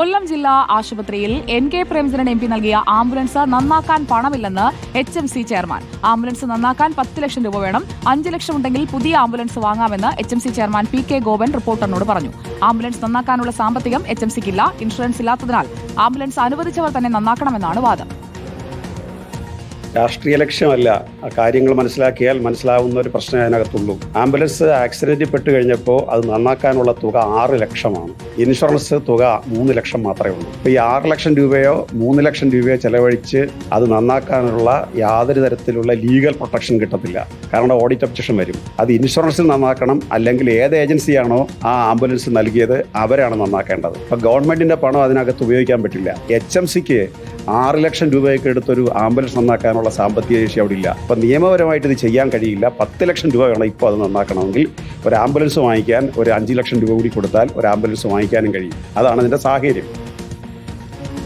കൊല്ലം ജില്ലാ ആശുപത്രിയിൽ N K Premachandran M P നൽകിയ ആംബുലൻസ് നന്നാക്കാൻ പണമില്ലെന്ന് H M C chairman. Ambulance നന്നാക്കാൻ പത്ത് ലക്ഷം രൂപ വേണം. അഞ്ച് ലക്ഷം ഉണ്ടെങ്കിൽ പുതിയ ambulance വാങ്ങാമെന്ന് H M C chairman P K Gopan റിപ്പോർട്ടറിനോട് പറഞ്ഞു. ആംബുലൻസ് നന്നാക്കാനുള്ള സാമ്പത്തികം എച്ച് എം സിക്കില്ല ഇൻഷുറൻസ് ഇല്ലാത്തതിനാൽ ആംബുലൻസ് അനുവദിച്ചവർ തന്നെ നന്നാക്കണമെന്നാണ് വാദം. രാഷ്ട്രീയ ലക്ഷ്യമല്ല. കാര്യങ്ങൾ മനസ്സിലാക്കിയാൽ മനസ്സിലാവുന്ന ഒരു പ്രശ്നമേ അതിനകത്തുള്ളൂ. ആംബുലൻസ് ആക്സിഡന്റിൽ പെട്ട് കഴിഞ്ഞപ്പോൾ അത് നന്നാക്കാനുള്ള തുക ആറ് ലക്ഷമാണ്. ഇൻഷുറൻസ് തുക മൂന്ന് ലക്ഷം മാത്രമേ ഉള്ളൂ. അപ്പോൾ ഈ ആറ് ലക്ഷം രൂപയോ മൂന്ന് ലക്ഷം രൂപയോ ചെലവഴിച്ച് അത് നന്നാക്കാനുള്ള യാതൊരു തരത്തിലുള്ള ലീഗൽ പ്രൊട്ടക്ഷൻ കിട്ടത്തില്ല. കാരണം ഓഡിറ്റ് ഒബ്ജക്ഷൻ വരും. അത് ഇൻഷുറൻസിൽ നന്നാക്കണം അല്ലെങ്കിൽ ഏത് ഏജൻസിയാണോ ആ ആംബുലൻസ് നൽകിയത് അവരാണ് നന്നാക്കേണ്ടത്. അപ്പോൾ ഗവൺമെന്റിന്റെ പണം അതിനകത്ത് ഉപയോഗിക്കാൻ പറ്റില്ല. എച്ച് എം സിക്ക് ആറ് ലക്ഷം രൂപയൊക്കെ എടുത്തൊരു ആംബുലൻസ് നന്നാക്കാനുള്ള സാമ്പത്തിക ശേഷി അവിടെ ഇല്ല അപ്പം നിയമപരമായിട്ട് ഇത് ചെയ്യാൻ കഴിയില്ല. പത്ത് ലക്ഷം രൂപ വേണം ഇപ്പോൾ അത് നന്നാക്കണമെങ്കിൽ. ഒരു ആംബുലൻസ് വാങ്ങിക്കാൻ ഒരു അഞ്ച് ലക്ഷം രൂപ കൂടി കൊടുത്താൽ ഒരു ആംബുലൻസ് വാങ്ങിക്കാനും കഴിയും. അതാണ് അതിന്റെ സാഹചര്യം.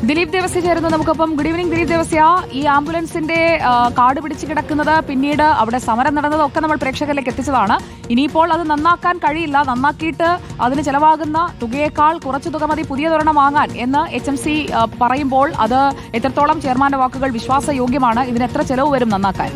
ദിലീപ് ദേവസ്യ ചേരുന്നു നമുക്കൊപ്പം. Good evening Dileep Devasya. ഈ ആംബുലൻസിന്റെ കാട് പിടിച്ചു കിടക്കുന്നത് പിന്നീട് അവിടെ സമരം നടന്നതൊക്കെ നമ്മൾ പ്രേക്ഷകരിലേക്ക് എത്തിച്ചതാണ്. ഇനിയിപ്പോൾ അത് നന്നാക്കാൻ കഴിയില്ല. നന്നാക്കിയിട്ട് അതിന് ചെലവാകുന്ന തുകയേക്കാൾ കുറച്ച് തുക മതി പുതിയ പുതിയതൊരെണ്ണം വാങ്ങാൻ എന്ന് എച്ച് എം സി പറയുമ്പോൾ അത് എത്രത്തോളം ചെയർമാന്റെ വാക്കുകൾ വിശ്വാസയോഗ്യമാണ് ഇതിന് എത്ര ചെലവ് വരും നന്നാക്കാൻ?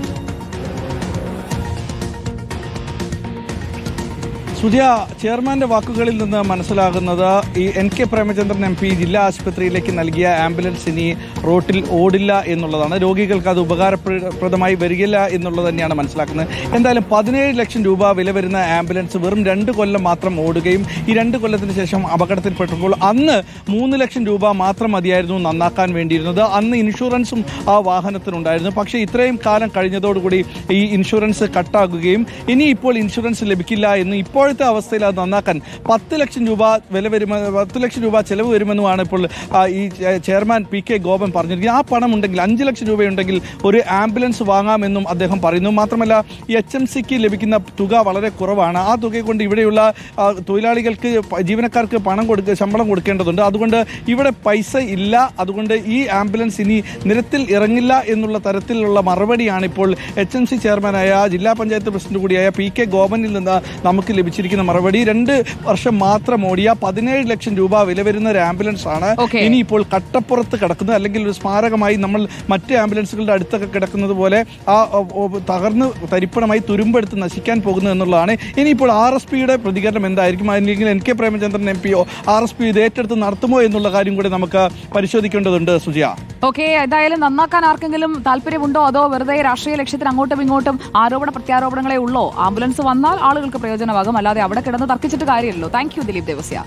സുധിയ ചെയർമാന്റെ വാക്കുകളിൽ നിന്ന് മനസ്സിലാകുന്നത് ഈ N K Premachandran M P ജില്ലാ ആശുപത്രിയിലേക്ക് നൽകിയ ആംബുലൻസ് ഇനി റോട്ടിൽ ഓടില്ല എന്നുള്ളതാണ്. രോഗികൾക്ക് അത് ഉപകാരപ്രദമായി വരികയില്ല എന്നുള്ളത് തന്നെയാണ് മനസ്സിലാക്കുന്നത്. എന്തായാലും പതിനേഴ് ലക്ഷം രൂപ വില വരുന്ന ആംബുലൻസ് വെറും രണ്ട് കൊല്ലം മാത്രം ഓടുകയും ഈ രണ്ട് കൊല്ലത്തിന് ശേഷം അപകടത്തിൽപ്പെട്ടപ്പോൾ അന്ന് മൂന്ന് ലക്ഷം രൂപ മാത്രം മതിയായിരുന്നു നന്നാക്കാൻ വേണ്ടിയിരുന്നത്. അന്ന് ഇൻഷുറൻസും ആ വാഹനത്തിനുണ്ടായിരുന്നു. പക്ഷേ ഇത്രയും കാലം കഴിഞ്ഞതോടുകൂടി ഈ ഇൻഷുറൻസ് കട്ടാകുകയും ഇനി ഇപ്പോൾ ഇൻഷുറൻസ് ലഭിക്കില്ല എന്ന് ഇപ്പോഴത്തെ അവസ്ഥയിൽ അത് നന്നാക്കാൻ പത്ത് ലക്ഷം രൂപ വില വരുമെന്ന് പത്ത് ലക്ഷം രൂപ ചെലവ് വരുമെന്നുമാണ് ഇപ്പോൾ ഈ ചെയർമാൻ പി കെ ഗോപൻ പറഞ്ഞിരിക്കുന്നത്. ആ പണം ഉണ്ടെങ്കിൽ അഞ്ച് ലക്ഷം രൂപയുണ്ടെങ്കിൽ ഒരു ആംബുലൻസ് വാങ്ങാമെന്നും അദ്ദേഹം പറയുന്നു. മാത്രമല്ല ഈ എച്ച് എം സിക്ക് ലഭിക്കുന്ന തുക വളരെ കുറവാണ്. ആ തുക കൊണ്ട് ഇവിടെയുള്ള തൊഴിലാളികൾക്ക് ജീവനക്കാർക്ക് പണം കൊടുക്കുക ശമ്പളം കൊടുക്കേണ്ടതുണ്ട്. അതുകൊണ്ട് ഇവിടെ പൈസ ഇല്ല. അതുകൊണ്ട് ഈ ആംബുലൻസ് ഇനി നിരത്തിൽ ഇറങ്ങില്ല എന്നുള്ള തരത്തിലുള്ള മറുപടിയാണ് ഇപ്പോൾ എച്ച് എം സി ചെയർമാനായ ജില്ലാ പഞ്ചായത്ത് പ്രസിഡന്റ് കൂടിയായ പി കെ ഗോപനിൽ നിന്ന് നമുക്ക് ലഭിച്ചിരിക്കുന്ന മറുപടി. രണ്ട് വർഷം മാത്രം ഓടിയ പതിനേഴ് ലക്ഷം രൂപ വില വരുന്ന ഒരു ആംബുലൻസ് ആണ്. ഇനിയിപ്പോൾ ഇനി ഇപ്പോൾ കട്ടപ്പുറത്ത് കിടക്കുന്നത് അല്ലെങ്കിൽ ഒരു സ്മാരകമായി നമ്മൾ മറ്റ് ആംബുലൻസുകളുടെ അടുത്തൊക്കെ കിടക്കുന്നത് പോലെ ആ തകർന്ന് തരിപ്പണമായി തുരുമ്പെടുത്ത് നശിക്കാൻ പോകുന്നു എന്നുള്ളതാണ്. ഇനിയിപ്പോൾ ആർ എസ് പിയുടെ പ്രതികരണം എന്തായിരിക്കും? അല്ലെങ്കിൽ എൻ കെ പ്രേമചന്ദ്രൻ എം പിയോ ആർ എസ് പി ഇത് ഏറ്റെടുത്ത് നടത്തുമോ എന്നുള്ള കാര്യം കൂടി നമുക്ക് പരിശോധിക്കേണ്ടതുണ്ട് സുജിയ. ഓക്കെ എന്തായാലും നന്നാക്കാൻ ആർക്കെങ്കിലും താല്പര്യമുണ്ടോ? അതോ വെറുതെ രാഷ്ട്രീയ ലക്ഷ്യത്തിന് അങ്ങോട്ടും ഇങ്ങോട്ടും ആരോപണ പ്രത്യാരോപണങ്ങളെ ഉള്ളോ? ആംബുലൻസ് വന്നാൽ ആളുകൾക്ക് പ്രയോജനമാകും. അല്ലാതെ അവിടെ കിടന്ന് തർക്കിച്ചിട്ട് കാര്യമല്ലോ താങ്ക് യു ദിലീപ് ദേവസ്യ.